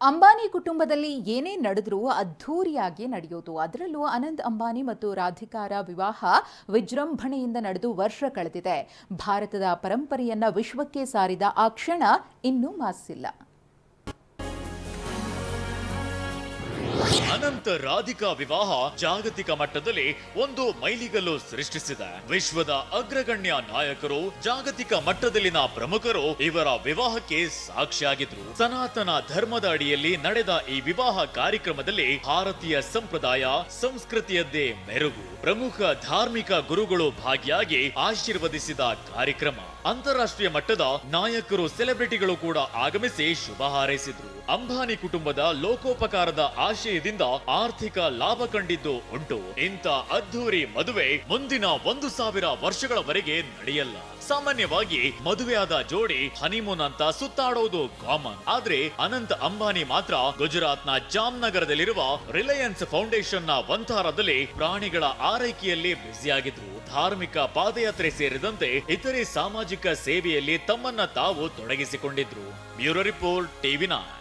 ಅಂಬಾನಿ ಕುಟುಂಬದಲ್ಲಿ ಏನೇ ನಡೆದರೂ ಅದ್ಧೂರಿಯಾಗಿ ನಡೆಯೋದು. ಅದರಲ್ಲೂ ಅನಂತ್ ಅಂಬಾನಿ ಮತ್ತು ರಾಧಿಕಾರ ವಿವಾಹ ವಿಜೃಂಭಣೆಯಿಂದ ನಡೆದು ವರ್ಷ ಕಳೆದಿದೆ. ಭಾರತದ ಪರಂಪರೆಯನ್ನ ವಿಶ್ವಕ್ಕೆ ಸಾರಿದ ಆ ಕ್ಷಣ ಇನ್ನೂ ಮಾಸಿಲ್ಲ ಅನಂತ ರಾಧಿಕಾ ವಿವಾಹ ಜಾಗತಿಕ ಮಟ್ಟದಲ್ಲಿ ಒಂದು ಮೈಲಿಗಲ್ಲು ಸೃಷ್ಟಿಸಿದೆ. ವಿಶ್ವದ ಅಗ್ರಗಣ್ಯ ನಾಯಕರು, ಜಾಗತಿಕ ಮಟ್ಟದಲ್ಲಿನ ಪ್ರಮುಖರು ಇವರ ವಿವಾಹಕ್ಕೆ ಸಾಕ್ಷಿಯಾಗಿದ್ರು. ಸನಾತನ ಧರ್ಮದ ಅಡಿಯಲ್ಲಿ ನಡೆದ ಈ ವಿವಾಹ ಕಾರ್ಯಕ್ರಮದಲ್ಲಿ ಭಾರತೀಯ ಸಂಪ್ರದಾಯ ಸಂಸ್ಕೃತಿಯದ್ದೇ ಮೆರುಗು. ಪ್ರಮುಖ ಧಾರ್ಮಿಕ ಗುರುಗಳು ಭಾಗಿಯಾಗಿ ಆಶೀರ್ವದಿಸಿದ ಕಾರ್ಯಕ್ರಮ. ಅಂತಾರಾಷ್ಟ್ರೀಯ ಮಟ್ಟದ ನಾಯಕರು, ಸೆಲೆಬ್ರಿಟಿಗಳು ಕೂಡ ಆಗಮಿಸಿ ಶುಭ ಹಾರೈಸಿದ್ರು. ಅಂಬಾನಿ ಕುಟುಂಬದ ಲೋಕೋಪಕಾರದ ಆಶಯದಿಂದ ಆರ್ಥಿಕ ಲಾಭ ಕಂಡಿದ್ದು ಉಂಟು. ಇಂಥ ಅದ್ಧೂರಿ ಮದುವೆ ಮುಂದಿನ ಒಂದು ಸಾವಿರ ವರ್ಷಗಳವರೆಗೆ ನಡೆಯಲ್ಲ. ಸಾಮಾನ್ಯವಾಗಿ ಮದುವೆಯಾದ ಜೋಡಿ ಹನಿಮೂನ್ ಅಂತ ಸುತ್ತಾಡೋದು ಕಾಮನ್ ಆದ್ರೆ ಅನಂತ್ ಅಂಬಾನಿ ಮಾತ್ರ ಗುಜರಾತ್ನ ಜಾಮ್ನಗರದಲ್ಲಿರುವ ರಿಲಯನ್ಸ್ ಫೌಂಡೇಶನ್ನ ವಂತಾರದಲ್ಲಿ ಪ್ರಾಣಿಗಳ ಆರೈಕೆಯಲ್ಲಿ ಬ್ಯುಸಿಯಾಗಿದ್ರು. ಧಾರ್ಮಿಕ ಪಾದಯಾತ್ರೆ ಸೇರಿದಂತೆ ಇತರೆ ಸಾಮಾಜಿಕ ಸೇವೆಯಲ್ಲಿ ತಮ್ಮನ್ನ ತಾವು ತೊಡಗಿಸಿಕೊಂಡಿದ್ರು. Bureau report, TV nine